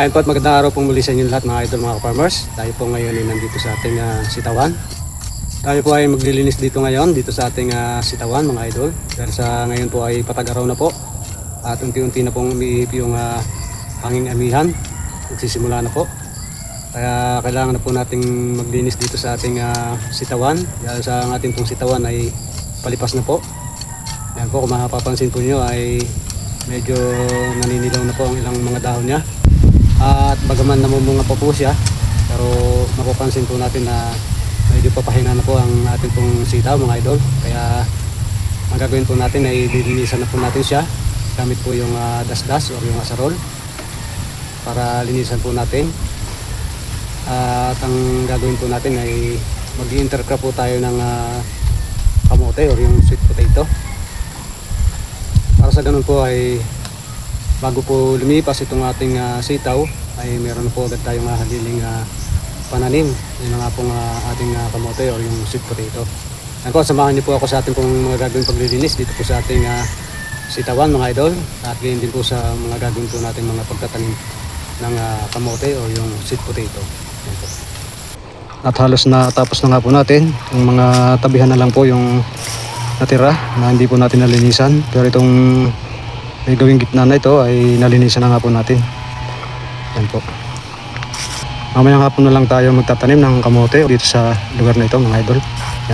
Ayun po at magandang araw pong muli sa inyo lahat mga idol mga farmers. Tayo po ngayon ay nandito sa ating ah, sitawan. Tayo po ay maglilinis dito ngayon dito sa ating ah, sitawan mga idol. Dahil sa ngayon po ay patag-araw na po. At unti-unti na pong umiip yung ah, hanging amihan. Nagsisimula na po. Kaya kailangan na po nating maglinis dito sa ating ah, sitawan. Dahil sa ating pong sitawan ay palipas na po. Yan po kung mapapansin po nyo ay medyo naninilaw na po ang ilang mga dahon niya. At bagaman namumunga pa po siya, pero mapapansin po natin na medyo papahina na po ang ating pong sitaw mga idol. Kaya ang gagawin po natin ay lilinisan na po natin siya gamit po yung ah, dasdas o yung asarol para linisan po natin. at ang gagawin po natin ay mag-intercrop po tayo ng ah, kamote o yung sweet potato. Para sa ganun po ay bago po lumipas itong ating ah, sitaw ay meron po agad tayong uh, haliling ah, pananim. Yun nga pong ah, ating ah, kamote o yung sweet potato. Yan po samahan niyo po ako sa ating pong mga gagawin paglilinis dito po sa ating ah, sitawan mga idol. At ganyan din po sa mga gagawin po natin mga pagtatanim ng ah, kamote o yung sweet potato. Yan at halos na tapos na nga po natin yung mga tabihan na lang po yung natira na hindi po natin nalinisan. Pero itong may gawing gitna na ito ay nalinisan na nga po natin. Yan po. Mamaya nga po na lang tayo magtatanim ng kamote dito sa lugar na ito mga idol.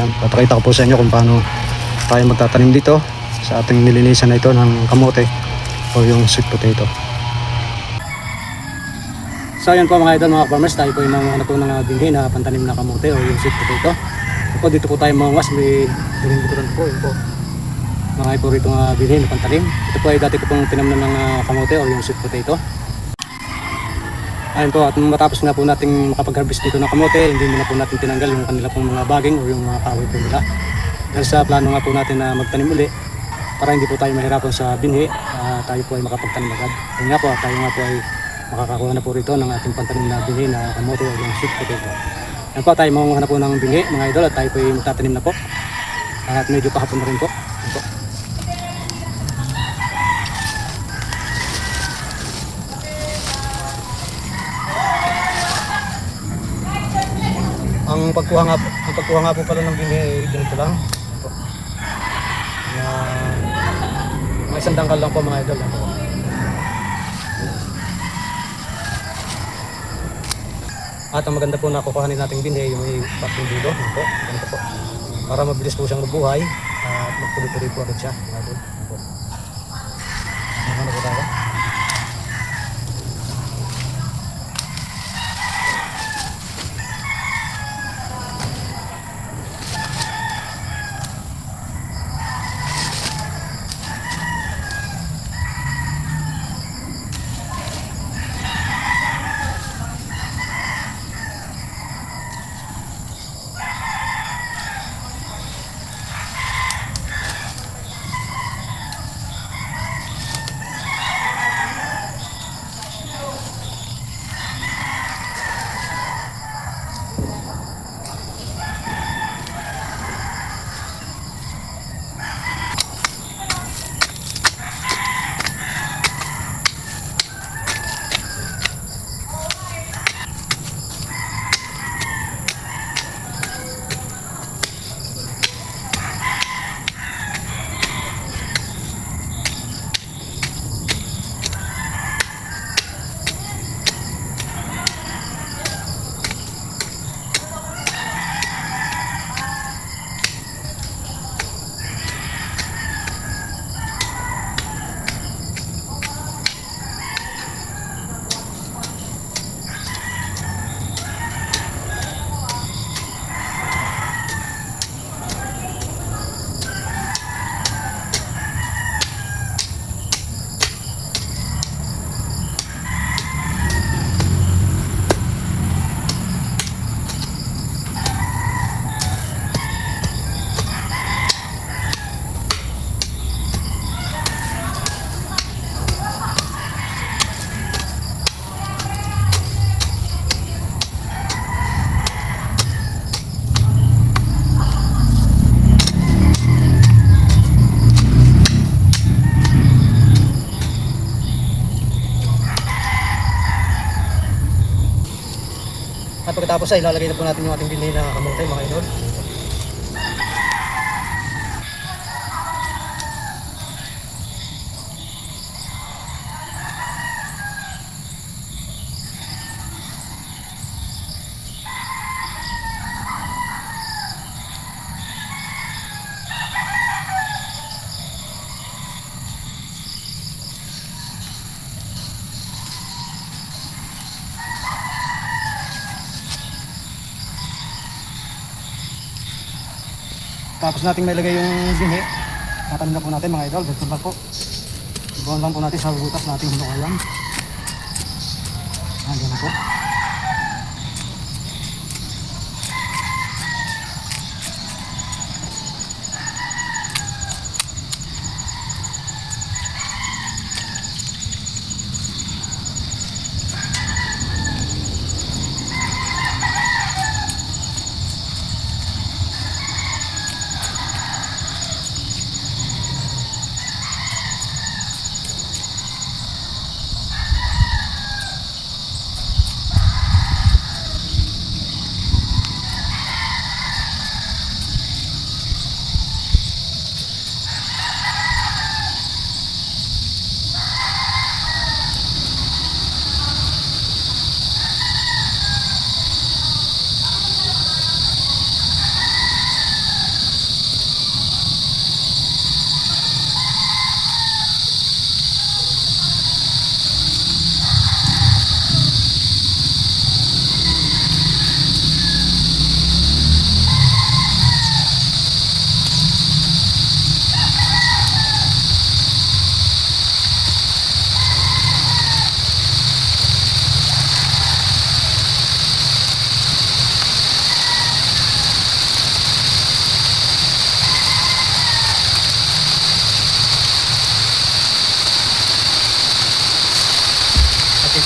Yan, papakita ko po sa inyo kung paano tayo magtatanim dito sa ating nilinisan na ito ng kamote o yung sweet potato. So yan po mga idol, mga farmers, tayo po yung mga ano po ng na pantanim na kamote o yung sweet potato. Ito po, dito po tayo mangas, may during likuran po, yun po. Mga po rito nga bilhin na pantanim. Ito po ay dati ko pong tinamnan ng ah, kamote o yung sweet potato. Ayun po, at matapos na po nating makapag-harvest dito ng kamote, hindi muna po natin tinanggal yung kanila pong mga baging o yung mga kahoy po nila. Dahil sa plano nga po natin na magtanim uli, para hindi po tayo mahirapan sa binhi, ah, tayo po ay makapagtanim agad. Yun nga po, tayo nga po ay makakakuha na po rito ng ating pantanim na binhi na kamote o yung sweet potato. Yan po, tayo mangunguha na po ng binhi, mga idol, at tayo po ay magtatanim na po. At medyo kahapon na rin po. Yan po. Ang pagkuha nga, ang pagkuha nga po pala ng binhi ganito lang. Ito. Na, may isang lang po mga idol. Ito. At ang maganda po na kukuhanin nating binhi yung may pating dulo. Ito. Ganito po. Para mabilis po siyang mabuhay at magtuloy-tuloy po agad siya. Mga idol. Pagkatapos ay ilalagay na po natin yung ating binhi na kamote mga idol. Tapos natin may lagay yung binhi. Tatanim na po natin mga idol. Lang po. Ibuhan lang po natin sa butas natin hinukayan. Hanggang na po.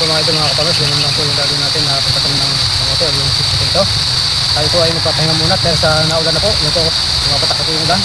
Ito mga idol mga kapalos, ganun lang po yung gagawin natin na pagkatanim ng o yung sweet potato. Tayo po ay magpapahinga muna pero sa naulan na po. Po, pumapatak po yung ulan.